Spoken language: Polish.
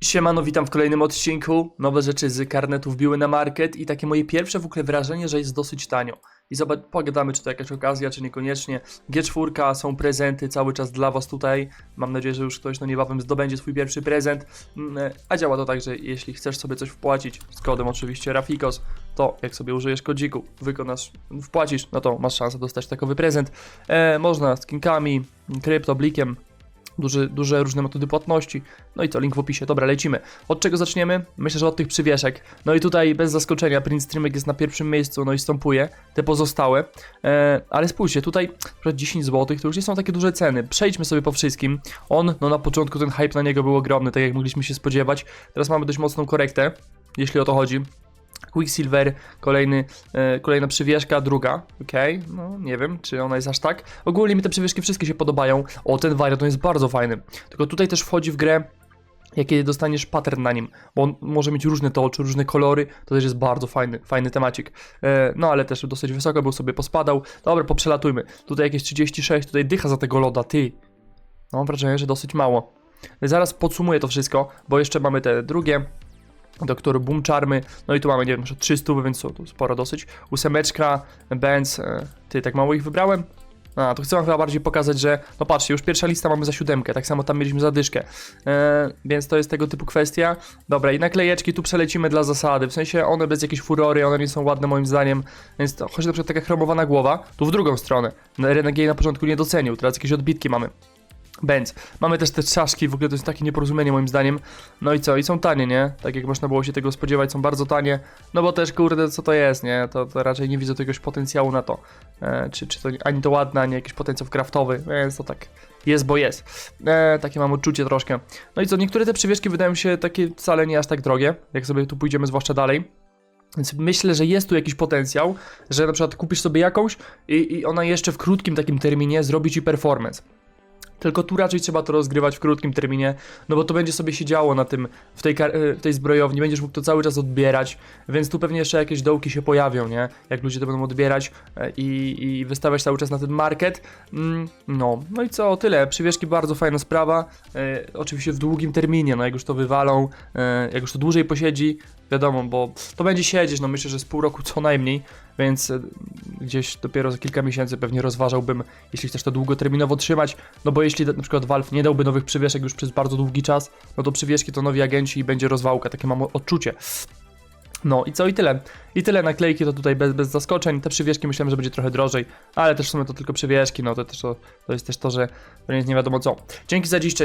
Siemano, witam w kolejnym odcinku. Nowe rzeczy z karnetu wbiły na market i takie moje pierwsze w ogóle wrażenie, że jest dosyć tanio. I zobacz, pogadamy, czy to jakaś okazja, czy niekoniecznie. G4, są prezenty cały czas dla Was tutaj. Mam nadzieję, że już ktoś no niebawem zdobędzie swój pierwszy prezent. Mm, e, A działa to tak, że jeśli chcesz sobie coś wpłacić, z kodem oczywiście Rafikos, to jak sobie użyjesz kodziku, wykonasz, wpłacisz, no to masz szansę dostać takowy prezent. E, można skinkami, krypto, blikiem, duże, duże różne metody płatności. No i co, link w opisie. Dobra, lecimy. Od czego zaczniemy? Myślę, że od tych przywieszek. No i tutaj bez zaskoczenia Print Streamek jest na pierwszym miejscu, no i stąpuje te pozostałe. E, ale spójrzcie, tutaj przed 10 zł to już nie są takie duże ceny. Przejdźmy sobie po wszystkim. On, no na początku ten hype na niego był ogromny, tak jak mogliśmy się spodziewać. Teraz mamy dość mocną korektę, jeśli o to chodzi. Quicksilver, kolejny, e, kolejna przywieszka, druga, okej, no nie wiem, czy ona jest aż tak. Ogólnie mi te przywieszki wszystkie się podobają. O, ten wariant on jest bardzo fajny. Tylko tutaj też wchodzi w grę jakie dostaniesz pattern na nim, bo on może mieć różne te oczy, różne kolory, to też jest bardzo fajny, fajny temacik. E, no ale też dosyć wysoko, był sobie pospadał. Dobra, poprzelatujmy. Tutaj jakieś 36, tutaj dycha za tego loda, ty. No mam wrażenie, że dosyć mało. Zaraz podsumuję to wszystko, bo jeszcze mamy te drugie, Doktor Boom Charmy, no i tu mamy, nie wiem, może 300, więc to, to sporo dosyć. Ósemeczka, Benz, e, ty, tak mało ich wybrałem? A, to chcę wam chyba bardziej pokazać, że, no patrzcie, już pierwsza lista mamy za siódemkę, tak samo tam mieliśmy za dyszkę, e, więc to jest tego typu kwestia. Dobra, i naklejeczki tu przelecimy dla zasady, w sensie one bez jakiejś furory, one nie są ładne moim zdaniem, więc to, choć na przykład taka chromowana głowa, tu w drugą stronę, Renegade na początku nie docenił, teraz jakieś odbitki mamy. Benz. Mamy też te czaszki, w ogóle to jest takie nieporozumienie moim zdaniem. No i co? I są tanie, nie? Tak jak można było się tego spodziewać, są bardzo tanie. No bo też, kurde, co to jest, nie? To, to raczej nie widzę jakiegoś potencjału na to. E, czy, czy to ani to ładne, ani jakiś potencjał craftowy, więc to tak jest, bo jest. E, takie mam odczucie troszkę. No i co? Niektóre te przywieszki wydają się takie wcale nie aż tak drogie, jak sobie tu pójdziemy zwłaszcza dalej. Więc myślę, że jest tu jakiś potencjał, że na przykład kupisz sobie jakąś i, i ona jeszcze w krótkim takim terminie zrobi ci performance. Tylko tu raczej trzeba to rozgrywać w krótkim terminie, no bo to będzie sobie się działo na tym, w tej, w tej zbrojowni, będziesz mógł to cały czas odbierać, więc tu pewnie jeszcze jakieś dołki się pojawią, nie? Jak ludzie to będą odbierać e, i, i wystawiać cały czas na ten market. Mm, no, no i co, tyle. Przywieszki bardzo fajna sprawa. E, oczywiście w długim terminie, no jak już to wywalą, e, jak już to dłużej posiedzi, wiadomo, bo to będzie siedzieć, no myślę, że z pół roku co najmniej, więc gdzieś dopiero za kilka miesięcy pewnie rozważałbym, jeśli chcesz to długoterminowo trzymać, no bo jeśli na przykład Valve nie dałby nowych przywieszek już przez bardzo długi czas, no to przywieszki to nowi agenci i będzie rozwałka, takie mam odczucie. No i co i tyle. I tyle naklejki to tutaj bez, bez zaskoczeń. Te przywieszki myślałem, że będzie trochę drożej, ale też w sumie to tylko przywieszki, no to, też to, to jest też to, że to nie jest nie wiadomo co. Dzięki za dziś, cześć.